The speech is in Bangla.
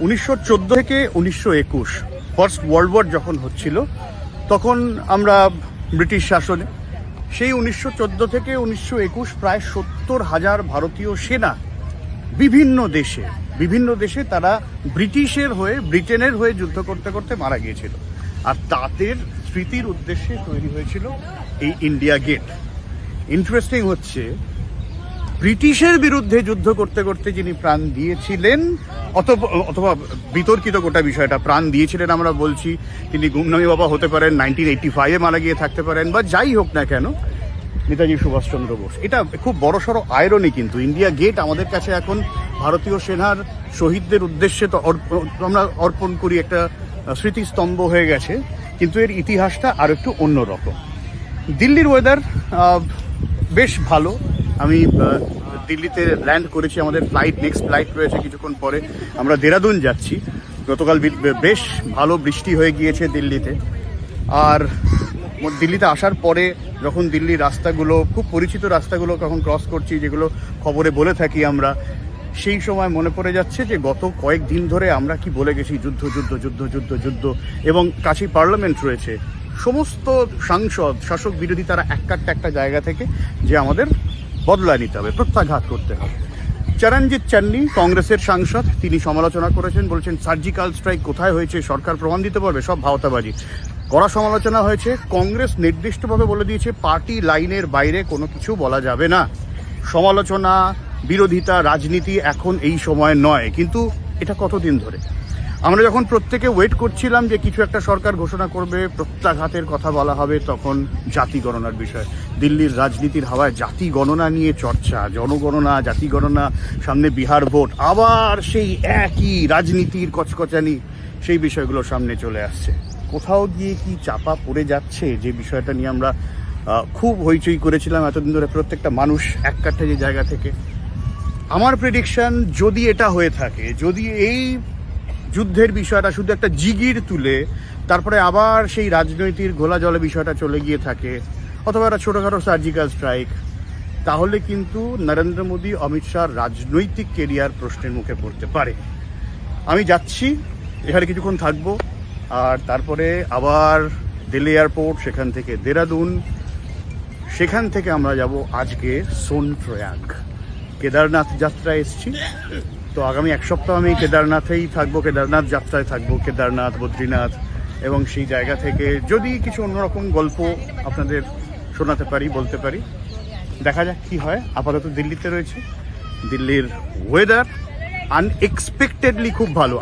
উনিশশো চোদ্দ থেকে উনিশশো একুশ ফার্স্ট ওয়ার্ল্ড ওয়ার যখন হচ্ছিল, তখন আমরা ব্রিটিশ শাসনে, সেই উনিশশো চোদ্দ থেকে উনিশশো একুশ প্রায় সত্তর হাজার ভারতীয় সেনা বিভিন্ন দেশে বিভিন্ন দেশে তারা ব্রিটিশের হয়ে, ব্রিটেনের হয়ে যুদ্ধ করতে করতে মারা গিয়েছিল। আর তাদের স্মৃতির উদ্দেশ্যে তৈরি হয়েছিল এই ইন্ডিয়া গেট। ইন্টারেস্টিং হচ্ছে ব্রিটিশের বিরুদ্ধে যুদ্ধ করতে করতে যিনি প্রাণ দিয়েছিলেন, অথবা বিতর্কিত গোটা বিষয়টা, প্রাণ দিয়েছিলেন আমরা বলছি, তিনি গুমনামী বাবা হতে পারেন নাইনটিন এইটটি ফাইভে মারা গিয়ে থাকতে পারেন, বা যাই হোক না কেন, নেতাজি সুভাষচন্দ্র বোস। এটা খুব বড়সড় আয়রনি কিন্তু ইন্ডিয়া গেট আমাদের কাছে এখন ভারতীয় সেনার শহীদদের উদ্দেশ্যে তো আমরা অর্পণ করি একটা স্মৃতিস্তম্ভ হয়ে গেছে, কিন্তু এর ইতিহাসটা আর একটু অন্যরকম। দিল্লির ওয়েদার বেশ ভালো। আমি দিল্লিতে ল্যান্ড করেছি, আমাদের ফ্লাইট নেক্সট ফ্লাইট রয়েছে কিছুক্ষণ পরে। আমরা দেরাদুন যাচ্ছি। গতকাল বেশ ভালো বৃষ্টি হয়ে গিয়েছে দিল্লিতে। আর দিল্লিতে আসার পরে যখন দিল্লির রাস্তাগুলো, খুব পরিচিত রাস্তাগুলো যখন ক্রস করছি, যেগুলো খবরে বলে থাকি আমরা, সেই সময় মনে পড়ে যাচ্ছে যে গত কয়েকদিন ধরে আমরা কি বলে গেছি, যুদ্ধ যুদ্ধ যুদ্ধ যুদ্ধ যুদ্ধ। এবং কাছেই পার্লামেন্ট রয়েছে। সমস্ত সাংসদ, শাসক বিরোধী তারা এক একটা জায়গা থেকে যে আমাদের বদলা নিতে হবে, প্রত্যাঘাত করতে হবে। চরণজিৎ চান্নি, কংগ্রেসের সাংসদ, তিনি সমালোচনা করেছেন, বলছেন সার্জিক্যাল স্ট্রাইক কোথায় হয়েছে, সরকার প্রমাণ দিতে পারবে, সব ভাওতাবাজি। কড়া সমালোচনা হয়েছে, কংগ্রেস নির্দিষ্টভাবে বলে দিয়েছে, পার্টি লাইনের বাইরে কোনো কিছু বলা যাবে না। সমালোচনা, বিরোধিতা, রাজনীতি এখন এই সময় নয়, কিন্তু এটা কতদিন ধরে? আমরা যখন প্রত্যেকে ওয়েট করছিলাম যে কিছু একটা সরকার ঘোষণা করবে, প্রত্যাঘাতের কথা বলা হবে, তখন জাতি গণনার বিষয়। দিল্লির রাজনীতির হাওয়ায় জাতি গণনা নিয়ে চর্চা, জনগণনা, জাতি গণনা, সামনে বিহার ভোট, আবার সেই একই রাজনীতির কচকচানি, সেই বিষয়গুলো সামনে চলে আসছে। কোথাও গিয়ে কি চাপা পড়ে যাচ্ছে, যে বিষয়টা নিয়ে আমরা খুব হইচই করেছিলাম এতদিন ধরে প্রত্যেকটা মানুষ এক কাঠা যে জায়গা থেকে। আমার প্রেডিকশন যদি এটা হয়ে থাকে, যদি এই যুদ্ধের বিষয়টা শুধু একটা জিগির তুলে, তারপরে আবার সেই রাজনৈতিক ঘোলা জলে বিষয়টা চলে গিয়ে থাকে, অথবা একটা ছোটোখাটো সার্জিক্যাল স্ট্রাইক তাহলে কিন্তু নরেন্দ্র মোদী, অমিত শাহর রাজনৈতিক কেরিয়ার প্রশ্নের মুখে পড়তে পারে। আমি যাচ্ছি, এখানে কিছুক্ষণ থাকব, আর তারপরে আবার দিল্লি এয়ারপোর্ট সেখান থেকে দেরাদুন। সেখান থেকে আমরা যাব আজকে সোনপ্রয়াগ। কেদারনাথ যাত্রায় এসেছি। তো আগামী এক সপ্তাহ আমি কেদারনাথেই থাকব, কেদারনাথ যাত্রায় থাকব, কেদারনাথ, বদ্রীনাথ এবং সেই জায়গা থেকে যদি কিছু অন্যরকম গল্প আপনাদের শোনাতে পারি, বলতে পারি, দেখা যাক কি হয়। আপাতত দিল্লিতে রয়েছে। দিল্লির ওয়েদার আনএক্সপেক্টেডলি খুব ভালো।